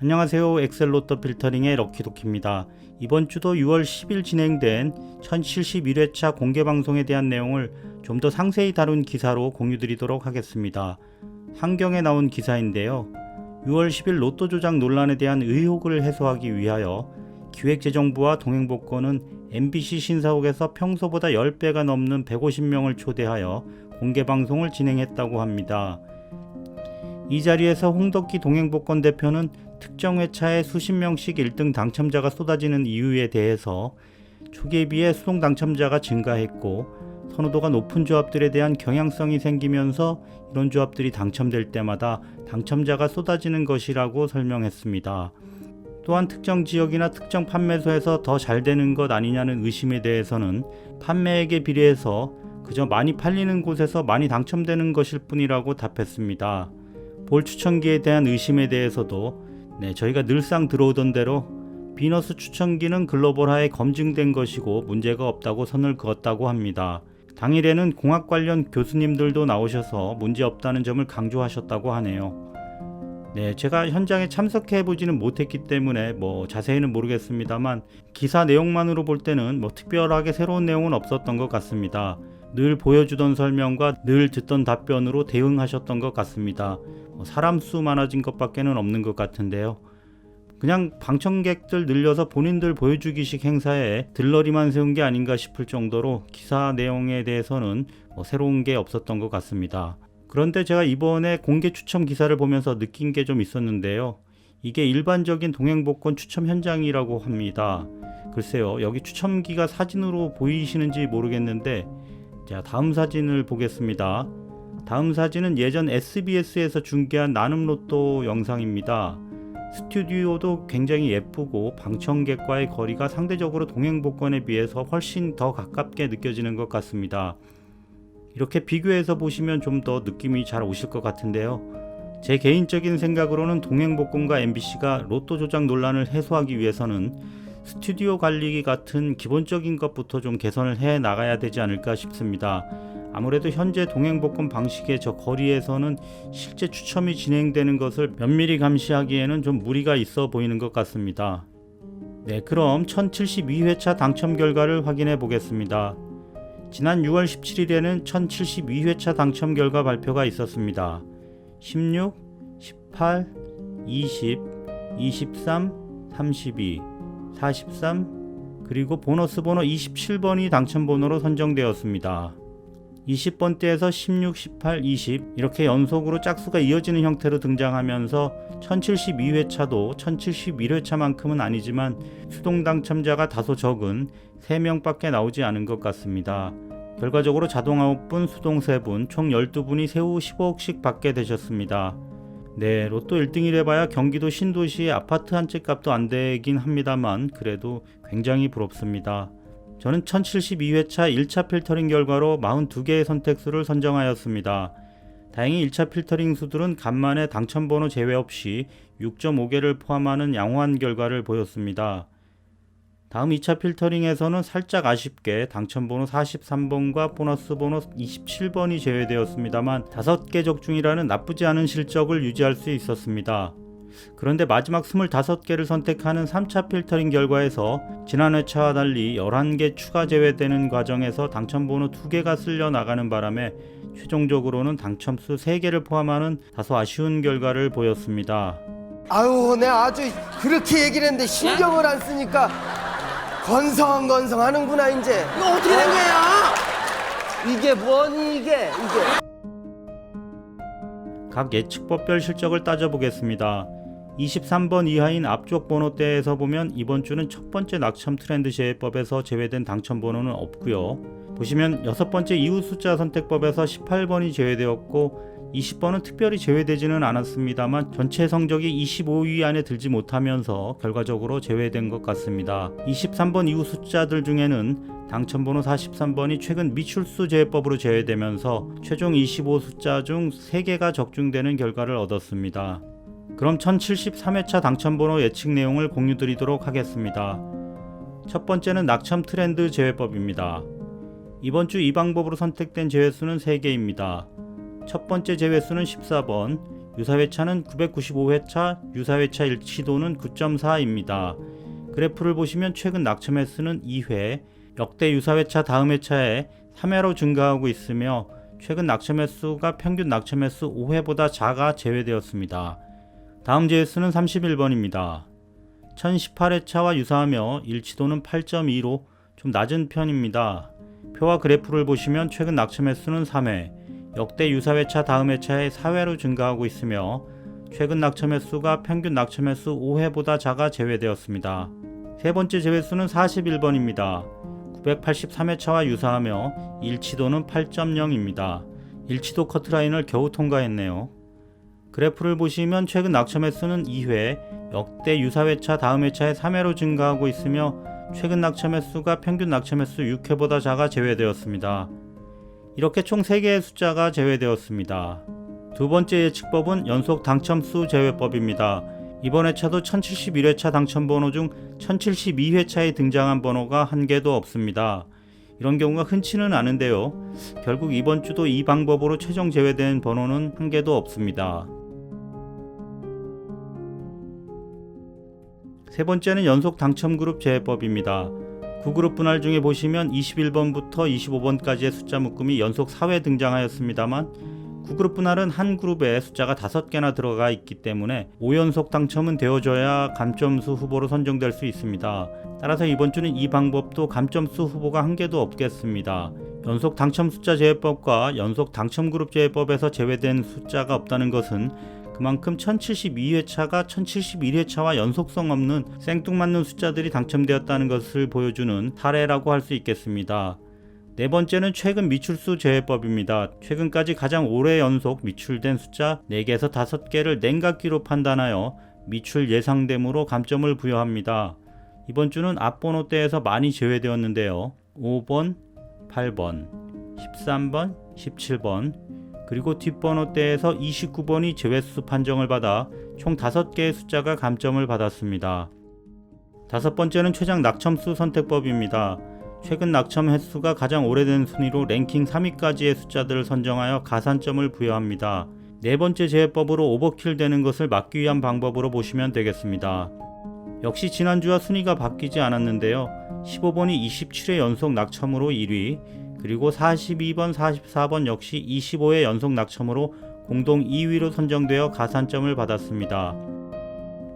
안녕하세요. 엑셀로또 필터링의 럭키도키입니다. 이번 주도 6월 10일 진행된 1071회차 공개 방송에 대한 내용을 좀 더 상세히 다룬 기사로 공유드리도록 하겠습니다. 환경에 나온 기사인데요. 6월 10일 로또 조작 논란에 대한 의혹을 해소하기 위하여 기획재정부와 동행복권은 MBC 신사옥에서 평소보다 10배가 넘는 150명을 초대하여 공개 방송을 진행했다고 합니다. 이 자리에서 홍덕기 동행복권 대표는 특정 회차에 수십 명씩 1등 당첨자가 쏟아지는 이유에 대해서 초기에 비해 수동 당첨자가 증가했고 선호도가 높은 조합들에 대한 경향성이 생기면서 이런 조합들이 당첨될 때마다 당첨자가 쏟아지는 것이라고 설명했습니다. 또한 특정 지역이나 특정 판매소에서 더 잘 되는 것 아니냐는 의심에 대해서는 판매액에 비례해서 그저 많이 팔리는 곳에서 많이 당첨되는 것일 뿐이라고 답했습니다. 볼 추천기에 대한 의심에 대해서도 네, 저희가 늘상 들어오던 대로 비너스 추천기는 글로벌하에 검증된 것이고 문제가 없다고 선을 그었다고 합니다. 당일에는 공학 관련 교수님들도 나오셔서 문제 없다는 점을 강조하셨다고 하네요. 네, 제가 현장에 참석해 보지는 못했기 때문에 뭐 자세히는 모르겠습니다만 기사 내용만으로 볼 때는 뭐 특별하게 새로운 내용은 없었던 것 같습니다. 늘 보여주던 설명과 늘 듣던 답변으로 대응하셨던 것 같습니다. 뭐 사람 수 많아진 것밖에는 없는 것 같은데요. 그냥 방청객들 늘려서 본인들 보여주기식 행사에 들러리만 세운 게 아닌가 싶을 정도로 기사 내용에 대해서는 뭐 새로운 게 없었던 것 같습니다. 그런데 제가 이번에 공개 추첨 기사를 보면서 느낀 게 좀 있었는데요. 이게 일반적인 동행복권 추첨 현장이라고 합니다. 글쎄요, 여기 추첨기가 사진으로 보이시는지 모르겠는데, 자, 다음 사진을 보겠습니다. 다음 사진은 예전 SBS에서 중계한 나눔 로또 영상입니다. 스튜디오도 굉장히 예쁘고 방청객과의 거리가 상대적으로 동행 복권에 비해서 훨씬 더 가깝게 느껴지는 것 같습니다. 이렇게 비교해서 보시면 좀 더 느낌이 잘 오실 것 같은데요. 제 개인적인 생각으로는 동행복권과 MBC가 로또 조작 논란을 해소하기 위해서는 스튜디오 관리 같은 기본적인 것부터 좀 개선을 해 나가야 되지 않을까 싶습니다. 아무래도 현재 동행복권 방식의 저 거리에서는 실제 추첨이 진행되는 것을 면밀히 감시하기에는 좀 무리가 있어 보이는 것 같습니다. 네, 그럼 1072회차 당첨 결과를 확인해 보겠습니다. 지난 6월 17일에는 1072회차 당첨 결과 발표가 있었습니다. 16, 18, 20, 23, 32, 43, 그리고 보너스 번호 27번이 당첨 번호로 선정되었습니다. 20번대에서 16, 18, 20 이렇게 연속으로 짝수가 이어지는 형태로 등장하면서 1072회차도 1071회차만큼은 아니지만 수동 당첨자가 다소 적은 3명밖에 나오지 않은 것 같습니다. 결과적으로 자동 9분, 수동 3분, 총 12분이 세후 15억씩 받게 되셨습니다. 네, 로또 1등이래 봐야 경기도 신도시의 아파트 한 채 값도 안 되긴 합니다만 그래도 굉장히 부럽습니다. 저는 1072회차 1차 필터링 결과로 42개의 선택수를 선정하였습니다. 다행히 1차 필터링 수들은 간만에 당첨번호 제외 없이 6.5개를 포함하는 양호한 결과를 보였습니다. 다음 2차 필터링에서는 살짝 아쉽게 당첨번호 43번과 보너스 번호 27번이 제외되었습니다만 5개 적중이라는 나쁘지 않은 실적을 유지할 수 있었습니다. 그런데 마지막 25개를 선택하는 3차 필터링 결과에서 지난 회차와 달리 11개 추가 제외되는 과정에서 당첨번호 2개가 쓸려 나가는 바람에 최종적으로는 당첨수 3개를 포함하는 다소 아쉬운 결과를 보였습니다. 아유, 내가 아주 그렇게 얘기를 했는데 신경을 안 쓰니까 건성건성 하는구나, 이제. 이거 어떻게 된 거야? 이게 뭐니, 이게, 이게. 각 예측법별 실적을 따져보겠습니다. 23번 이하인 앞쪽 번호대에서 보면 이번 주는 첫 번째 낙첨 트렌드 제외법에서 제외된 당첨 번호는 없고요. 보시면 여섯 번째 이후 숫자 선택법에서 18번이 제외되었고 20번은 특별히 제외되지는 않았습니다만 전체 성적이 25위 안에 들지 못하면서 결과적으로 제외된 것 같습니다. 23번 이후 숫자들 중에는 당첨번호 43번이 최근 미출수 제외법으로 제외되면서 최종 25 숫자 중 3개가 적중되는 결과를 얻었습니다. 그럼 1073회차 당첨번호 예측 내용을 공유 드리도록 하겠습니다. 첫 번째는 낙첨 트렌드 제외법입니다. 이번 주 이 방법으로 선택된 제외수는 3개입니다. 첫 번째 제외수는 14번, 유사회차는 995회차, 유사회차 일치도는 9.4입니다. 그래프를 보시면 최근 낙첨 횟수는 2회, 역대 유사회차 다음 회차에 3회로 증가하고 있으며 최근 낙첨 횟수가 평균 낙첨 횟수 5회보다 작아 제외되었습니다. 다음 제횟수는 31번입니다. 1018회차와 유사하며 일치도는 8.2로 좀 낮은 편입니다. 표와 그래프를 보시면 최근 낙첨 횟수는 3회, 역대 유사 회차 다음 회차에 4회로 증가하고 있으며 최근 낙첨 횟수가 평균 낙첨 횟수 5회보다 작아 제외되었습니다. 세 번째 제외수는 41번입니다. 983회차와 유사하며 일치도는 8.0입니다. 일치도 커트라인을 겨우 통과했네요. 그래프를 보시면 최근 낙첨 횟수는 2회, 역대 유사 회차 다음 회차에 3회로 증가하고 있으며 최근 낙첨 횟수가 평균 낙첨 횟수 6회보다 작아 제외되었습니다. 이렇게 총 3개의 숫자가 제외되었습니다. 두 번째 예측법은 연속 당첨수 제외법입니다. 이번 회차도 1071회차 당첨 번호 중 1072회차에 등장한 번호가 한 개도 없습니다. 이런 경우가 흔치는 않은데요. 결국 이번 주도 이 방법으로 최종 제외된 번호는 한 개도 없습니다. 세 번째는 연속 당첨 그룹 제외법입니다. 9그룹 분할 중에 보시면 21번부터 25번까지의 숫자 묶음이 연속 4회 등장하였습니다만 9그룹 분할은 한 그룹에 숫자가 5개나 들어가 있기 때문에 5연속 당첨은 되어줘야 감점수 후보로 선정될 수 있습니다. 따라서 이번 주는 이 방법도 감점수 후보가 한 개도 없겠습니다. 연속 당첨 숫자 제외법과 연속 당첨 그룹 제외법에서 제외된 숫자가 없다는 것은 그만큼 1072회차가 1071회차와 연속성 없는 생뚱맞는 숫자들이 당첨되었다는 것을 보여주는 사례라고 할 수 있겠습니다. 네 번째는 최근 미출수 제외법입니다. 최근까지 가장 오래 연속 미출된 숫자 4개에서 5개를 냉각기로 판단하여 미출 예상됨으로 감점을 부여합니다. 이번 주는 앞번호대에서 많이 제외되었는데요. 5번, 8번, 13번, 17번, 그리고 뒷번호대에서 29번이 제외수 판정을 받아 총 5개의 숫자가 감점을 받았습니다. 다섯 번째는 최장 낙첨수 선택법입니다. 최근 낙첨 횟수가 가장 오래된 순위로 랭킹 3위까지의 숫자들을 선정하여 가산점을 부여합니다. 네 번째 제외법으로 오버킬 되는 것을 막기 위한 방법으로 보시면 되겠습니다. 역시 지난주와 순위가 바뀌지 않았는데요. 15번이 27회 연속 낙첨으로 1위, 그리고 42번, 44번 역시 25회 연속 낙첨으로 공동 2위로 선정되어 가산점을 받았습니다.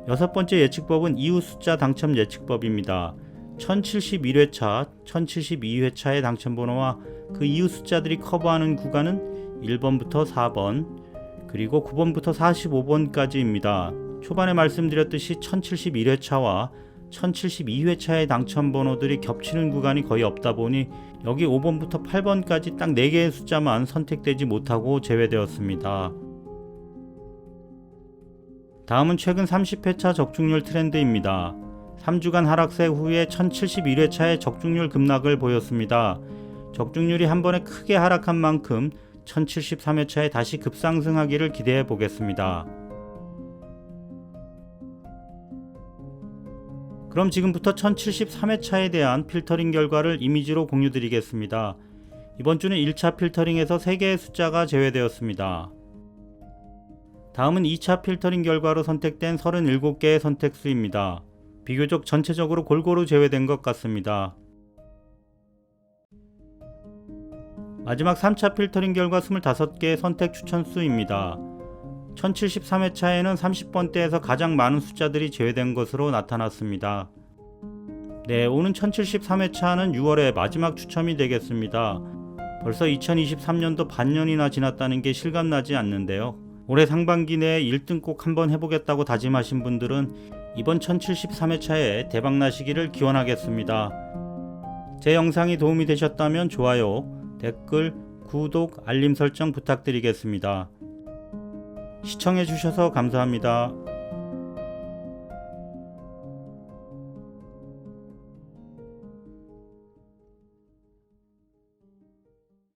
여섯 번째 예측법은 이후 숫자 당첨 예측법입니다. 1071회차, 1072회차의 당첨번호와 그 이후 숫자들이 커버하는 구간은 1번부터 4번, 그리고 9번부터 45번까지입니다. 초반에 말씀드렸듯이 1071회차와 1072회차의 당첨 번호들이 겹치는 구간이 거의 없다 보니 여기 5번부터 8번까지 딱 4개의 숫자만 선택되지 못하고 제외되었습니다. 다음은 최근 30회차 적중률 트렌드입니다. 3주간 하락세 후에 1071회차의 적중률 급락을 보였습니다. 적중률이 한 번에 크게 하락한 만큼 1073회차에 다시 급상승하기를 기대해 보겠습니다. 그럼 지금부터 1073회차에 대한 필터링 결과를 이미지로 공유 드리겠습니다. 이번 주는 1차 필터링에서 3개의 숫자가 제외되었습니다. 다음은 2차 필터링 결과로 선택된 37개의 선택수입니다. 비교적 전체적으로 골고루 제외된 것 같습니다. 마지막 3차 필터링 결과 25개의 선택 추천수입니다. 1073회차에는 30번대에서 가장 많은 숫자들이 제외된 것으로 나타났습니다. 네, 오는 1073회차는 6월의 마지막 추첨이 되겠습니다. 벌써 2023년도 반년이나 지났다는 게 실감나지 않는데요. 올해 상반기 내에 1등 꼭 한번 해보겠다고 다짐하신 분들은 이번 1073회차에 대박 나시기를 기원하겠습니다. 제 영상이 도움이 되셨다면 좋아요, 댓글, 구독, 알림 설정 부탁드리겠습니다. 시청해주셔서 감사합니다.